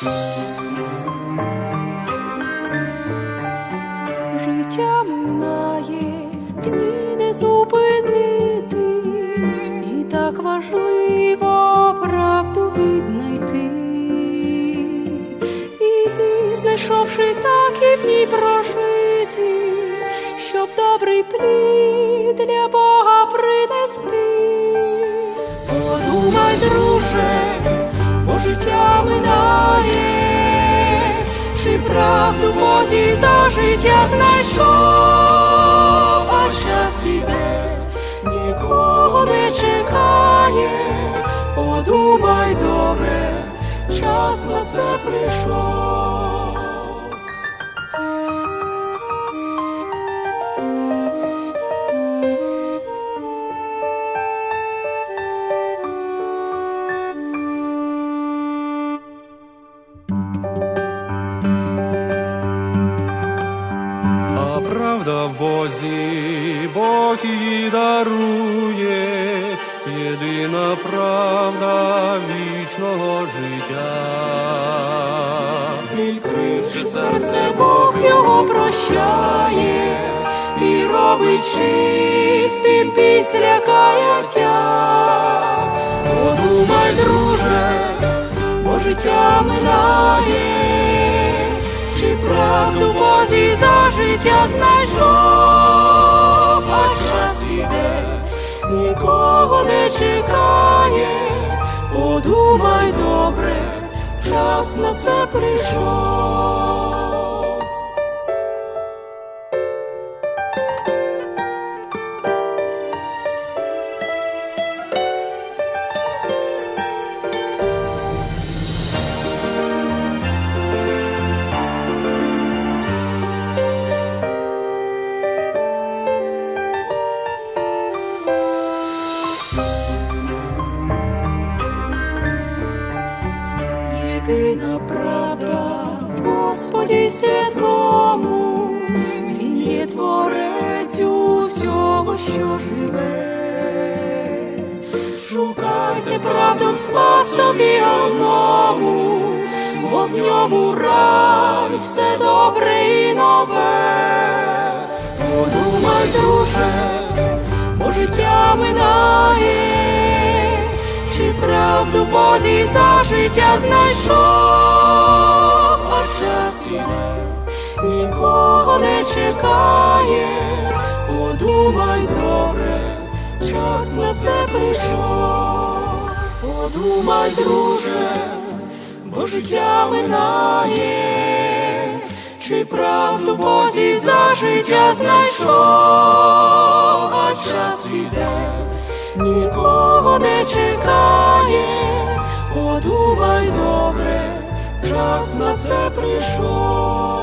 Життя минає, дні не зупинити, і так важливо правду віднайти, і знайшовши так прожити, щоб добрий плід для Бога принести. Подумай, друже, бо життя минає чи правду Бозі за життя знайшов, а час іде, нікого не чекає, подумай добре, час на це прийшов. Бозі, Бог її дарує, єдина правда вічного життя. Відкривши серце, Бог його прощає і робить чистим після каяття. Подумай, друже, бо життя минає, чи правду Бозі за життя знайшов, а час іде, нікого не чекає, подумай добре час на це прийшов. Господі святому, Він є творець усього, що живе. Шукайте правду в спасові одному, бо в ньому рай все добре і нове. Подумай, друже, бо життя минає, чи правду Бозі за життя знайшов, час іде, нікого не чекає, подумай добре, час на це прийшов, подумай, друже, бо життя минає, чи правду Бозі за життя знайшов, а час іде нікого не чекає, подумай добре, час на це прийшов.